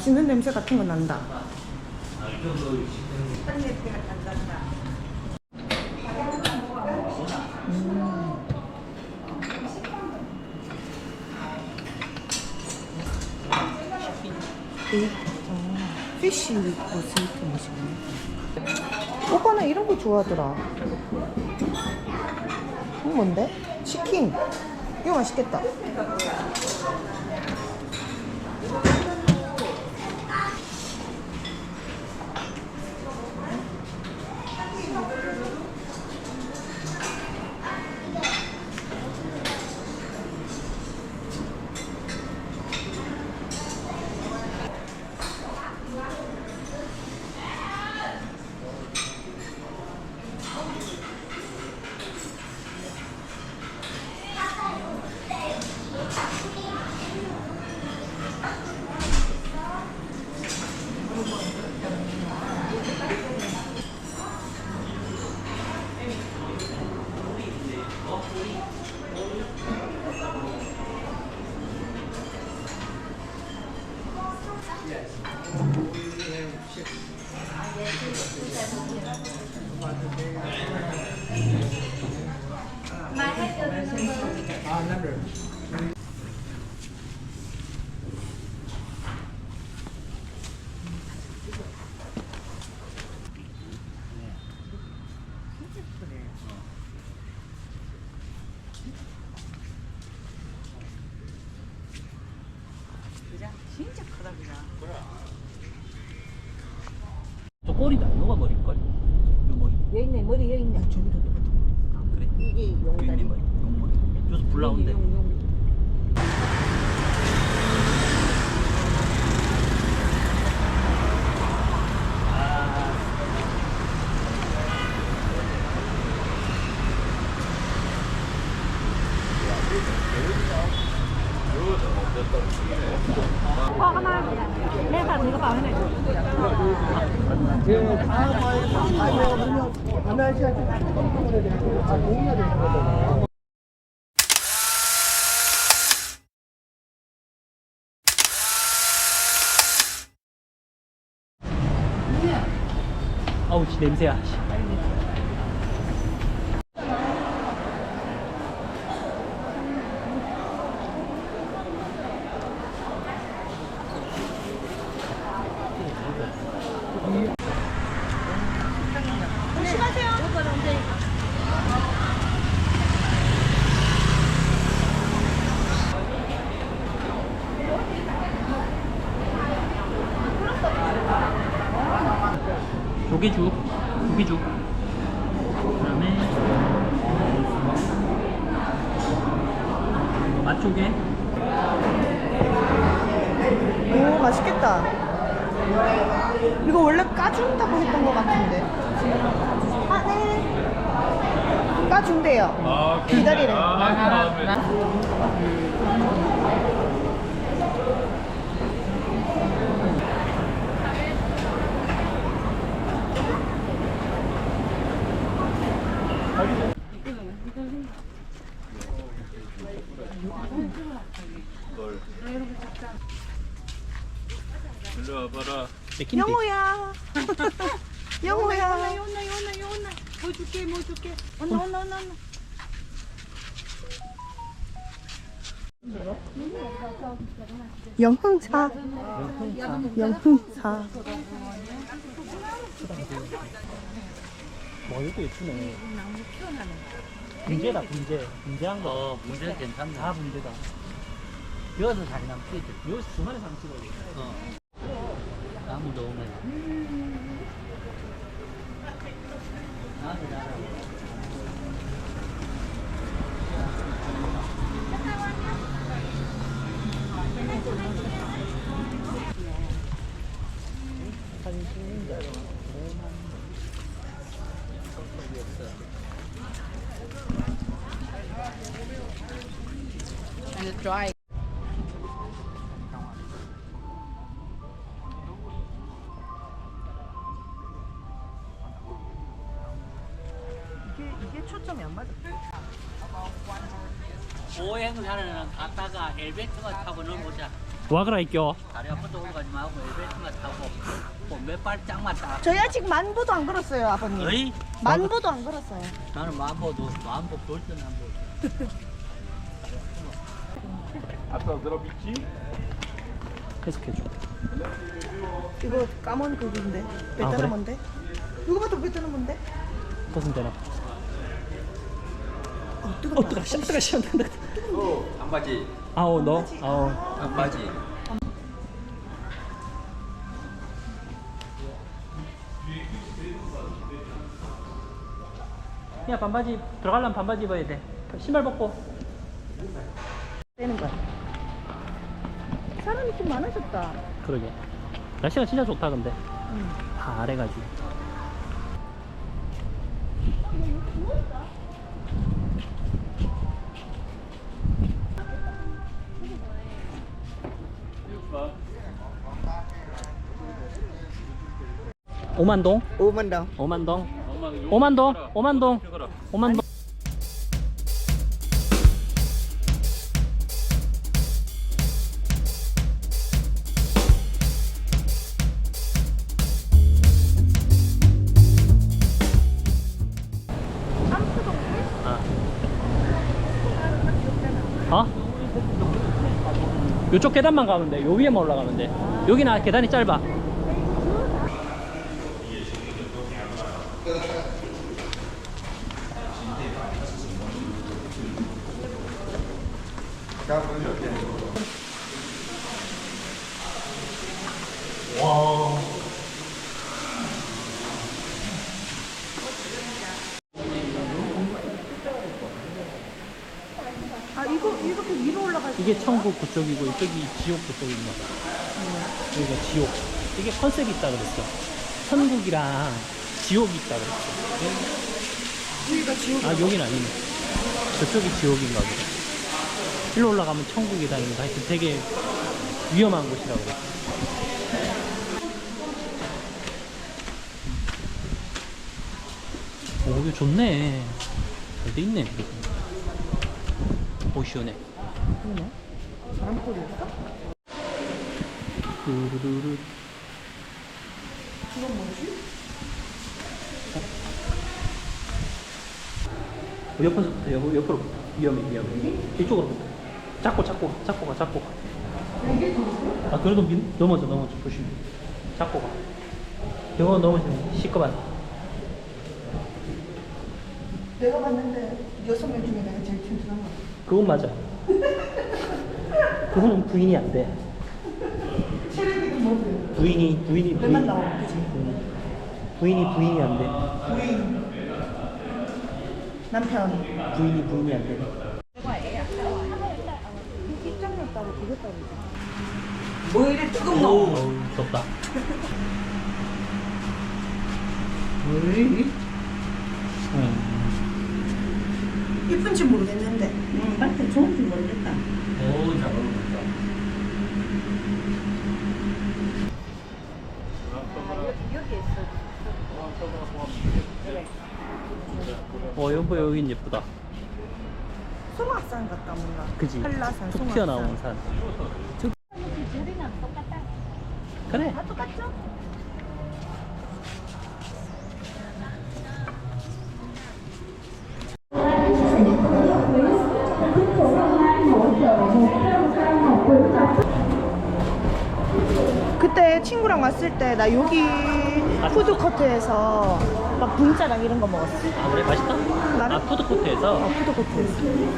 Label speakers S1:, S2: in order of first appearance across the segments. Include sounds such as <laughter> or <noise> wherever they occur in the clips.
S1: 맛있는 냄새 같은 거 난다. 오빠는 이런 거 좋아하더라. 이거 뭔데? 치킨. 이거 맛있겠다.
S2: 진짜 크다 그냥.
S3: 저 머리걸? 요 머리.
S2: 여기 있네 머리 여기 있네.
S1: 저기도 똑같은 거.
S3: 아, 그래?
S2: 이게 용다리.
S3: 머리. 요새 불 나온대.
S2: 용, 용.
S3: 아 우 씨 냄새야. 씨. 조개죽, 고기죽. 그 다음에 맛조개.
S1: 오, 맛있겠다. 이거 원래 까준다고 했던 것 같은데. 아, 네. 까준대요. 기다리래.
S4: 일로 와봐라.
S1: 영호야. <laughs> 영호야.
S2: 요나 요나 요나. 뭐 줄게 뭐 줄게. 온나 온나 온나. 온나.
S1: 영흥차. 영흥차.
S3: 와 이거 예쁘네. 분재다 분재. 분재한 거. 어 분재 괜찮네. 다 분재다. 여기서 잘 남지. 여기서 찍어야 돼. 어. 나무 너무. 나무 나무. 사진 찍는 줄 알고.
S2: And it's dry.
S3: 엘베트가 타고 넘어오자.
S5: 와 그라 있겨.
S3: 다리 한 번도 올라가지 말고 엘베트가 타고 뭐몇 발짝만 딱.
S1: 저희 아직 만보도 안 걸었어요, 아버님.
S3: 어이?
S1: 만보도 안 걸었어요.
S3: 나는 마음보도 마음보 볼땐 한번.
S4: 아싸 zrobić ci?
S5: 해석해줘.
S1: 이거 까만 그건데.
S5: 아,
S1: 베트남인데? 이거 봐도 베트남인데?
S5: 무슨 되나?
S1: 어, 뜨겁다.
S5: 어, 뜨거, 시 뜨거, 시 뜨거.
S4: 반바지
S5: 아우 너, 아우.
S4: 반바지
S5: 야 반바지 들어가려면 반바지 입어야 돼. 신발 벗고.
S1: 되는 거야. 사람이 좀 많아졌다.
S5: 그러게. 날씨가 진짜 좋다 근데.
S1: 응.
S5: 다 아래가지고. 오만동?
S1: 오만다.
S5: 오만동? 오만동? 오만동? 오만동? 아. 어? 요쪽 계단만 가면 돼. 요 위에만 올라가면 돼. 여기는 계단이 짧아.
S1: 아, 이거, 이렇게 위로 올라갈 수
S5: 이게 천국 그쪽이고 이쪽이 지옥 그쪽인가 봐. 여기가 지옥. 이게 컨셉이 있다 그랬어. 천국이랑 지옥이 있다 그랬어.
S1: 여기가 지옥.
S5: 아 여긴 아니네. 저쪽이 지옥인가 보다. 일로 올라가면 천국이다 이거 하여튼 되게 위험한 곳이라고 그랬어. 오 이거 좋네. 잘 돼 있네. 오 시원해.
S1: 그러네. 바람 소리였어?
S5: 두루루루.
S1: 이건 뭐지?
S5: 옆에서부터 옆, 옆으로. 위험해 위험해. 이쪽으로. 잡고 잡고 잡고 가 잡고 가 아 그래도 민, 넘어져 넘어져. 조심히 잡고 가. 영어 넘어지면 시끄만
S1: 내가 봤는데 여섯 명 중에 내가 제일 튼튼한 거.
S5: 그건 맞아. 그거는 부인이 안 돼.
S1: 체력이도 뭐고.
S5: 부인이 부인이 부인.
S1: 맨날 나와, 그지?
S5: 응. 부인이 부인이 안 돼.
S1: 부인. 남편.
S5: 부인이 부인이 안돼
S1: 입장료다고 그것 따로.
S2: 뭐 이래 뜨겁노?
S5: 어우 덥다 응.
S1: 이쁜지 모르겠는데.
S2: 응, 밭에 좋은지 모르겠다.
S3: 어우 잘 어울린다.
S5: 어 여보 여긴 예쁘다
S1: 소막산 같다 뭔가.
S5: 그지
S1: 한라산
S5: 툭
S1: 소막산.
S5: 튀어나온 산 그래
S1: 다 똑같죠? 그때 친구랑 왔을 때 나 여기 푸드코트에서 막 분짜랑 이런 거 먹었어.
S5: 아 그래 맛있다?
S1: 나는-
S5: 아 푸드코트에서
S1: 어, 푸드코트에서.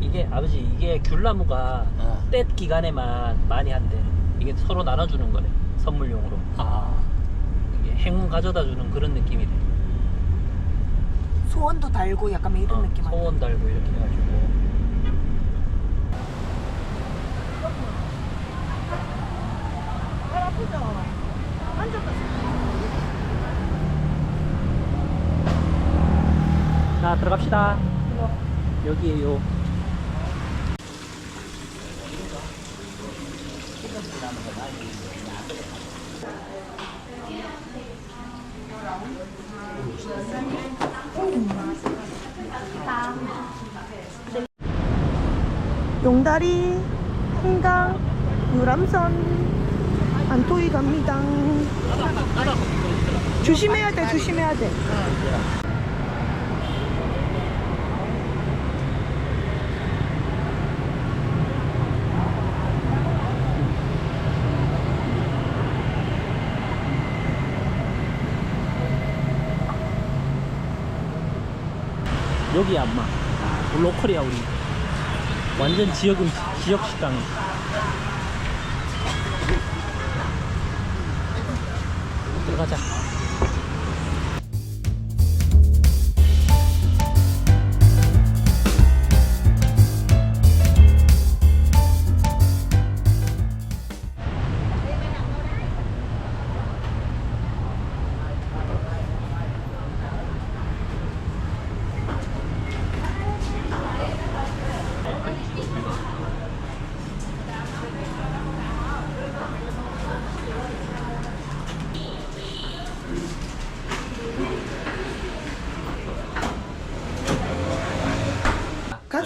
S5: 이게 아버지 이게 귤나무가
S3: 어.
S5: 때 기간에만 많이 한대 이게 서로 나눠주는 거래 선물용으로
S3: 아.
S5: 이게 행운 가져다 주는 그런 느낌이래
S1: 소원도 달고 약간 이런
S5: 어,
S1: 느낌 아니야?
S5: 소원 달고 이렇게 해가지고
S1: 발 아프죠?
S5: 자 들어갑시다. 여기에요.
S1: 용다리 한강 유람선. 안토이 갑니다. 조심해야 돼, 조심해야 돼.
S5: 여기야 엄마 로컬이야 우리 완전 지역 음식 지역 식당 들어 가자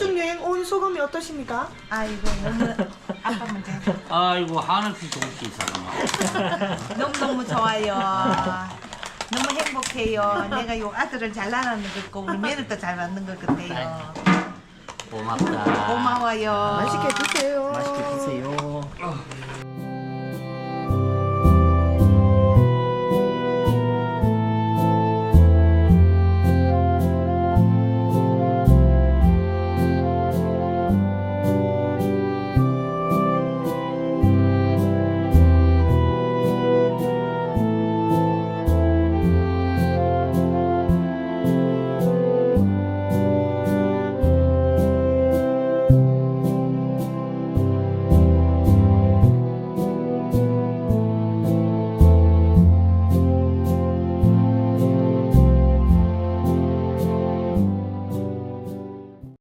S1: 가족 여행 온 소감이 어떠십니까? <laughs>
S2: 아이고 너무 아빠 문제.
S3: 아이고 한없이 좋게 있어.
S2: 너무 너무 좋아요. 너무 행복해요. 내가 요 아들을 잘 낳는 것 같고 우리 며느리도 잘 낳는 것 같아요.
S3: 고맙다.
S2: 고마워요.
S1: 맛있게 드세요.
S5: 맛있게 드세요